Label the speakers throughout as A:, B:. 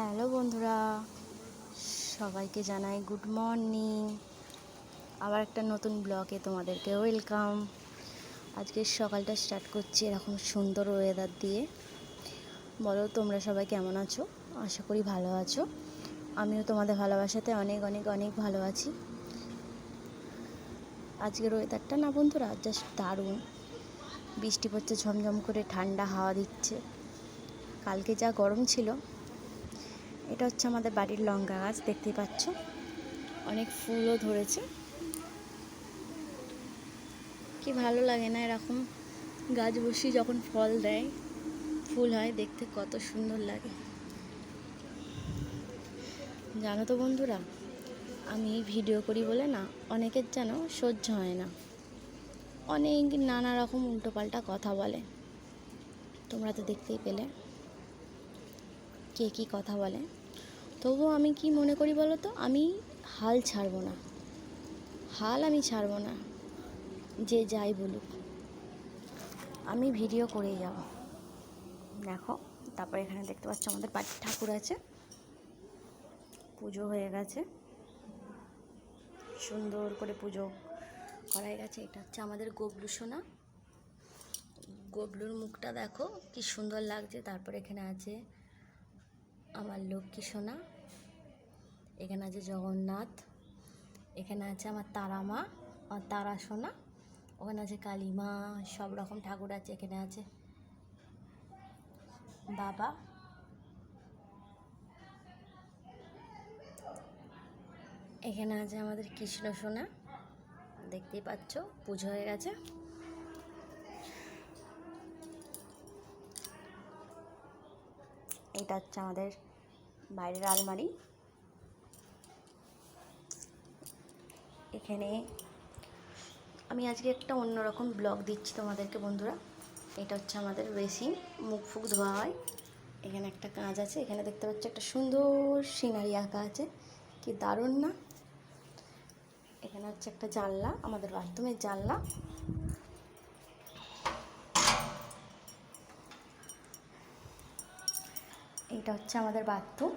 A: Hello বন্ধুরা, সবাইকে জানাই গুড মর্নিং। আবার একটা নতুন ব্লগে তোমাদেরকে ওয়েলকাম। আজকে সকালটা স্টার্ট করছি এরকম সুন্দর ওয়েদার দিয়ে। বলো, তোমরা সবাই কেমন আছো? আশা করি ভালো আছো। আমিও তোমাদের ভালোবাসাতে অনেক অনেক অনেক ভালো আছি। আজকের ওয়েদারটা না বন্ধুরা জাস্ট দারুণ। বৃষ্টি পড়ছে, ঝমঝম করে ঠান্ডা হাওয়া দিচ্ছে। কালকে যা গরম ছিল এটা হচ্ছে আমাদের বাড়ির লঙ্কা গাছ, দেখতেই পাচ্ছ। অনেক ফুলও ধরেছে। কি ভালো লাগে না এরকম গাছ বসিয়ে যখন ফল দেয়, ফুল হয়, দেখতে কত সুন্দর লাগে। জানো তো বন্ধুরা, আমি ভিডিও করি বলে না, অনেকের যেন সহ্য হয় না। অনেক নানা রকম উল্টোপাল্টা কথা বলে। তোমরা তো দেখতেই পেলে। কে কী কথা বলে? তবুও আমি কি মনে করি বলো তো আমি হাল ছাড়বো না। হাল আমি ছাড়বো না। যে যাই বলুক। আমি ভিডিও করেই যাব। দেখো, তারপর এখানে দেখতে পাচ্ছ আমাদের বাড়ির ঠাকুর আছে। পুজো হয়ে গেছে। সুন্দর করে পুজো করাই গেছে। এটা হচ্ছে আমাদের গবলু সোনা। গবলুর মুখটা দেখো, কি সুন্দর লাগছে। তারপর এখানে আছে আমার লক্ষ্মী সোনা, এখানে আছে জগন্নাথ, এখানে আছে আমার তারা মা আমার তারা সোনা, ওখানে আছে কালী মা সব রকম ঠাকুর আছে, এখানে আছে বাবা। এখানে আছে আমাদের কৃষ্ণ সোনা, দেখতেই পাচ্ছ, পুজো হয়ে গেছে। এটা হচ্ছে আমাদের বাইরের আলমারি। এখানে আমি আজকে একটা অন্যরকম ব্লগ দিচ্ছি তোমাদেরকে বন্ধুরা। এটা হচ্ছে আমাদের বেসিন মুখ ফুক ধোয়া হয়। এখানে একটা কাঁচ আছে, এখানে দেখতে পাচ্ছি একটা সুন্দর সিনারি আঁকা আছে। কি দারুণ না? এখানে হচ্ছে একটা জানলা, আমাদের বাথরুমের জানলা। এটা হচ্ছে আমাদের বাথরুম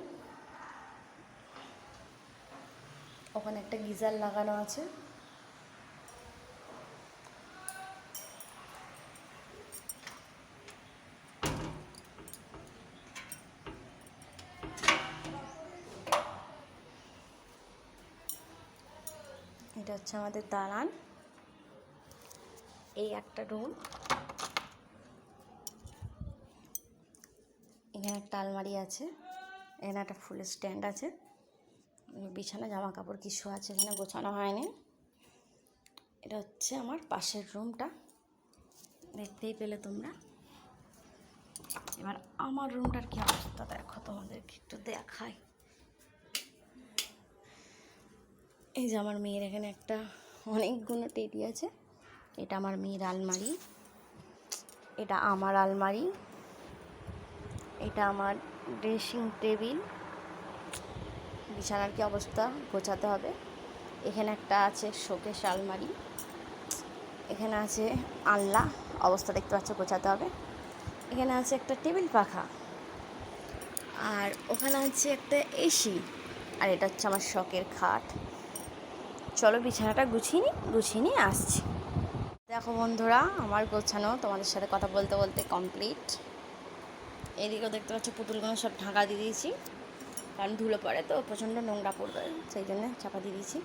A: ওখানে একটা গিজার লাগানো আছে। এটা হচ্ছে আমাদের দালান। এই একটা রুম। এখানে একটা আলমারি আছে। এখানে একটা ফুলের স্ট্যান্ড আছে। বিছানা জামা কাপড় কিছু আছে এখানে, গোছানো হয়নি। এটা হচ্ছে আমার পাশের রুমটা। দেখতেই পেলে তোমরা। এবার আমার রুমটার কি অবস্থা দেখো তোমাদেরকে, একটু দেখাই। এই যে আমার মেয়ের এখানে একটা অনেকগুলো টেডি আছে। এটা আমার মেয়ের আলমারি। এটা আমার আলমারি। এটা আমার ড্রেসিং টেবিল। বিছানার কি অবস্থা? গোছাতে হবে। এখানে একটা আছে শোকেশ আলমারি। এখানে আছে আলনা। অবস্থা দেখতে পাচ্ছ, গোছাতে হবে। এখানে আছে একটা টেবিল পাখা। আর ওখানে আছে একটা এসি। আর এটা হচ্ছে আমার শখের খাট। চলো বিছানাটা গুছিয়ে নিই গুছিয়ে নিয়ে আসছি। দেখো বন্ধুরা, আমার গোছানো তোমাদের সাথে কথা বলতে বলতে কমপ্লিট এদিকেও দেখতে পাচ্ছ পুতুলগুলো সব ঢাকা দিয়ে দিয়েছি। কারণ ধুলো পড়ে তো প্রচণ্ড নোংরা পড়বে সেই জন্য চাপা দিয়ে দিয়েছি।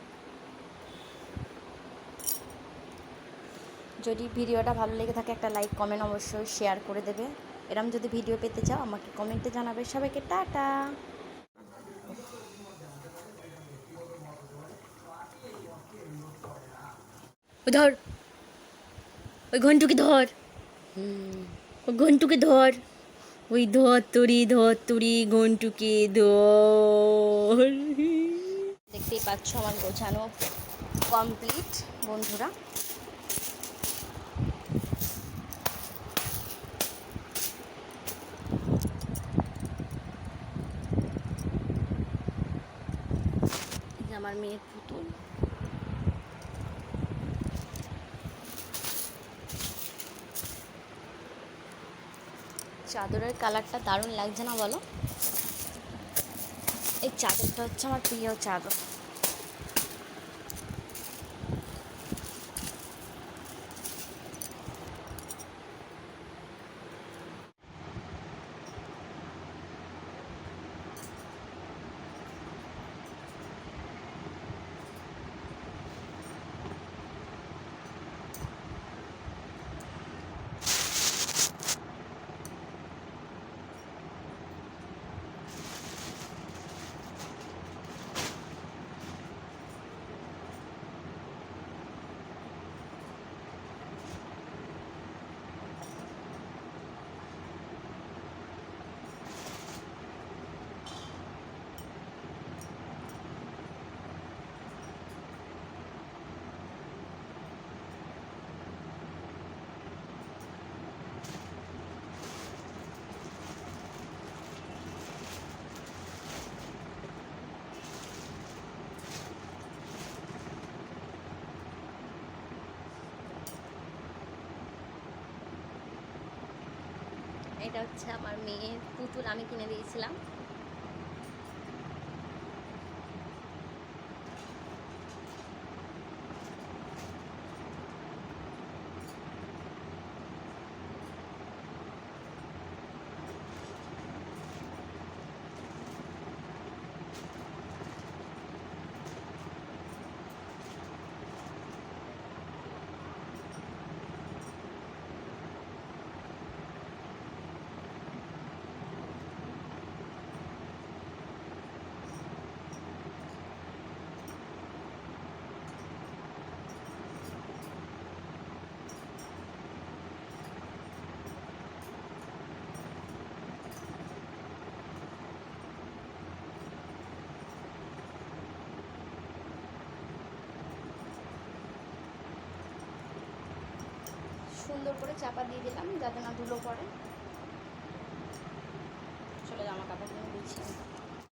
A: যদি ভিডিওটা ভালো লেগে থাকে একটা লাইক কমেন্ট অবশ্যই শেয়ার করে দেবে। এরম যদি ভিডিও পেতে চাও আমাকে কমেন্টে জানাবে। সবাইকে টাটা! ধর ওই ঘন্টুকে ধর। ওই ঘন্টুকে ধর। ওই ধর তুরি ধর তুরি ঘন্টুকে ধর দেখতেই পাচ্ছ আমার গোছানো কমপ্লিট বন্ধুরা। আমার মেয়ের পুতুল। চাদরের কালারটা দারুণ লাগছে না বলো? এই চাদরটা হচ্ছে আমার প্রিয় চাদর। এটা হচ্ছে আমার মেয়ের পুতুল আমি কিনে দিয়েছিলাম। সুন্দর করে চাপা দিয়ে দিলাম যাতে না ধুলো পড়ে চলে জামা কাপড়গুলো গুছিয়ে।